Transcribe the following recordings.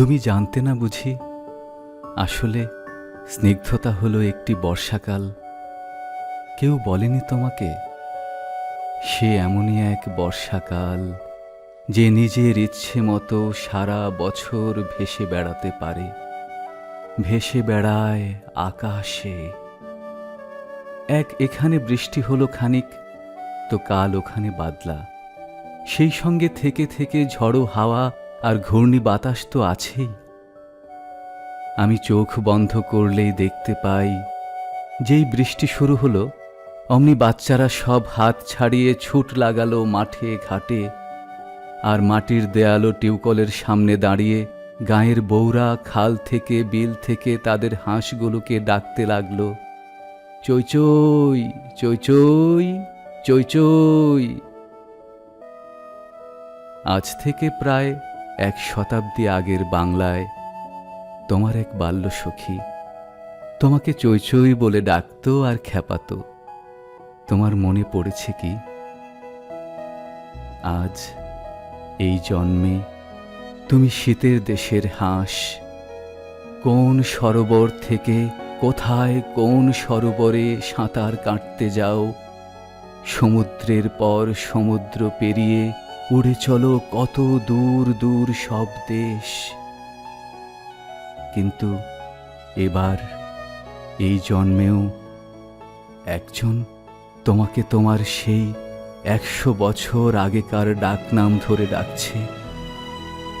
তুমি জানতে না বুঝি, আসলে স্নিগ্ধতা হলো একটি বর্ষাকাল। কেউ বলেনি তোমাকে, সে এমনই এক বর্ষাকাল যে নিজের ইচ্ছে মতো সারা বছর ভেসে বেড়াতে পারে। ভেসে বেড়ায় আকাশে। এক এখানে বৃষ্টি হলো খানিক, তো কাল ওখানে বাদলা। সেই সঙ্গে থেকে থেকে ঝড়ো হাওয়া আর ঘূর্ণি বাতাস তো আছেই। আমি চোখ বন্ধ করলেই দেখতে পাই, যেই বৃষ্টি শুরু হলো, অমনি বাচ্চারা সব হাত ছাড়িয়ে ছুট লাগালো মাঠে ঘাটে, আর মাটির দেয়ালো টিউকলের সামনে দাঁড়িয়ে গায়ের বৌরা খাল থেকে বিল থেকে তাদের হাঁসগুলোকে ডাকতে লাগল চৈ চৈ চৈ চৈ চৈ চৈ আজ থেকে প্রায় এক শতাব্দী আগের বাংলায়, তোমার এক বাল্য সখী, তোমাকে চৈচই বলে ডাকতো আর খ্যাপাতো। তোমার মনে পড়েছে কি? আজ এই জন্মে তুমি শীতের দেশের হাঁস, কোন সরোবর থেকে কোথায় কোন সরোবরে সাঁতার কাটতে যাও, সমুদ্রের পর সমুদ্র পেরিয়ে উড়ে চলো কত দূর দূর সব দেশ। কিন্তু এবার এই জন্মেও একজন তোমাকে তোমার সেই একশো বছর আগেকার ডাকনাম ধরে ডাকছে,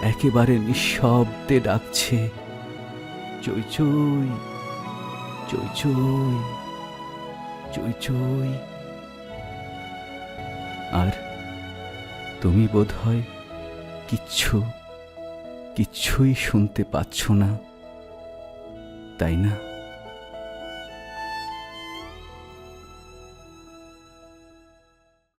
একেবারে নিঃশব্দে ডাকছে চৈ চৈ চৈ চৈ চৈ চৈ আর তুমি বোধহয় কিচ্ছু কিচ্ছুই শুনতে পাচ্ছ না তাই না?